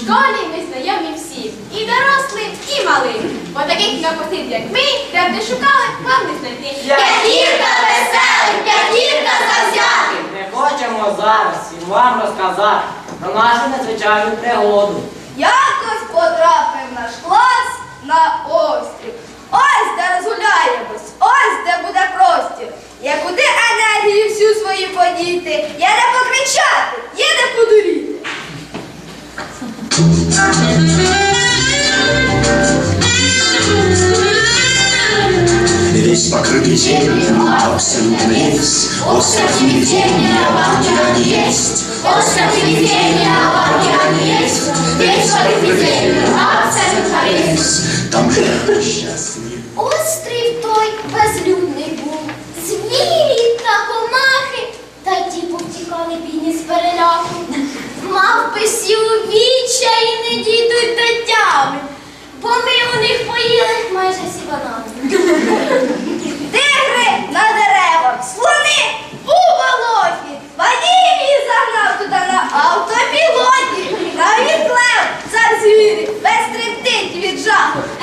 школі ми знайомі всі. І дорослим, і малим. Бо таких напосид, як ми, де б не шукали, вам не знайти. П'ятірка веселих, п'ятірка завзятих. Ми хочемо зараз всім вам розказати про нашу незвичайну пригоду. Якось потрапив наш клас на острів. Ось де розгуляємось, ось де буде простір. Є куди енергію всю свою подіти, є де покричати, Весь покрытый зеленью, абсолютно весь. Остров невидения, в океане есть. Остров невидения, в океане есть. Весь покрытый зеленью, абсолютно весь. Там же счастливы. Острів той безлюдний 不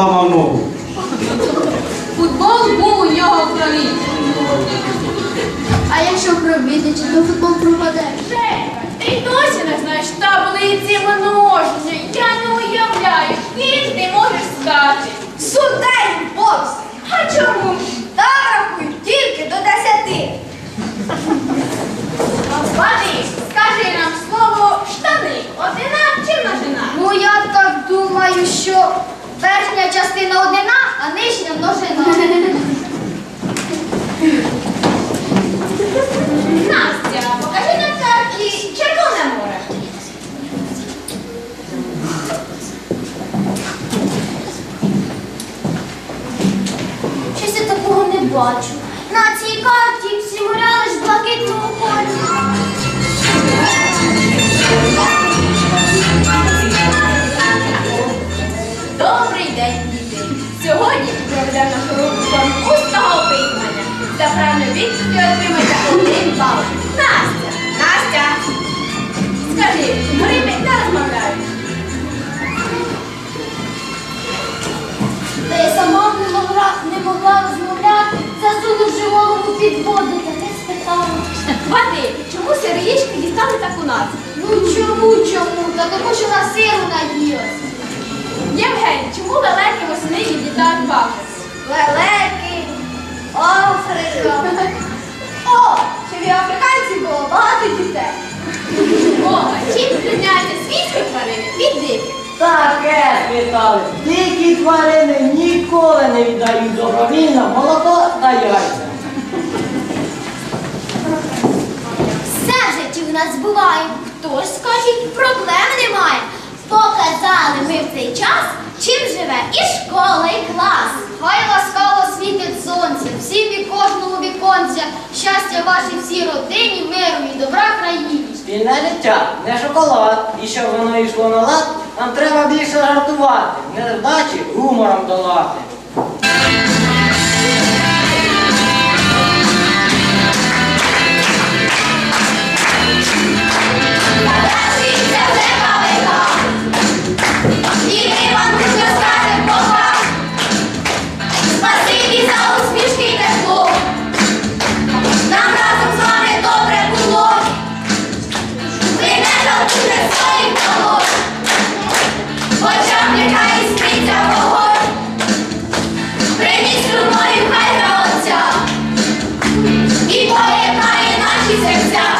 поламав ногу. Футбол був у нього в крові. А якщо чи то футбол пропаде? Женька, ти й досі не знаєш таблиці множення. Я не уявляю, скільки ти можеш стати. Судей бокс. А чому? Там рахують тільки до десяти. Вади, скажи нам слово штани. Одина чи множина? Ну я так думаю, що верхня частина однина, а нижня множина. Настя, покажи на карті Червоне море. Щось я такого не бачу. На цій карті всі моря лиш блакитного кольору. Добрий день, діти. Сьогодні проведемо нашу рубрику устного опитування. За правильну відповідь отримаєте один бал. Настя, Настя, скажи, риби не розмовляють? Та я сама не могла, не могла розмовляти, засунувши голову під воду, таке спитала. Води, чому сироїшки дістали таку назву? Ну чому, чому? Та тому що на сиру наїлась. Євгень, чому лелеки восени відлітають в Африку? Лелеки, Африка. О, щоб і африканців було багато дітей. Мова, чим відрізняються свійські тварини від диких? Таке спитали. Дикі тварини ніколи не віддають добровільно молоко та яйця. Все в житті у нас буває. Хто ж скажіть, проблем немає. Показали ми в цей час, чим живе і школа, і клас. Хай ласкаво світить сонце, всім і кожному віконця. Щастя вашій всій родині, миру і добра країні. Спільне життя, не шоколад. І щоб воно йшло на лад, нам треба більше жартувати, невдачі гумором долати. серця.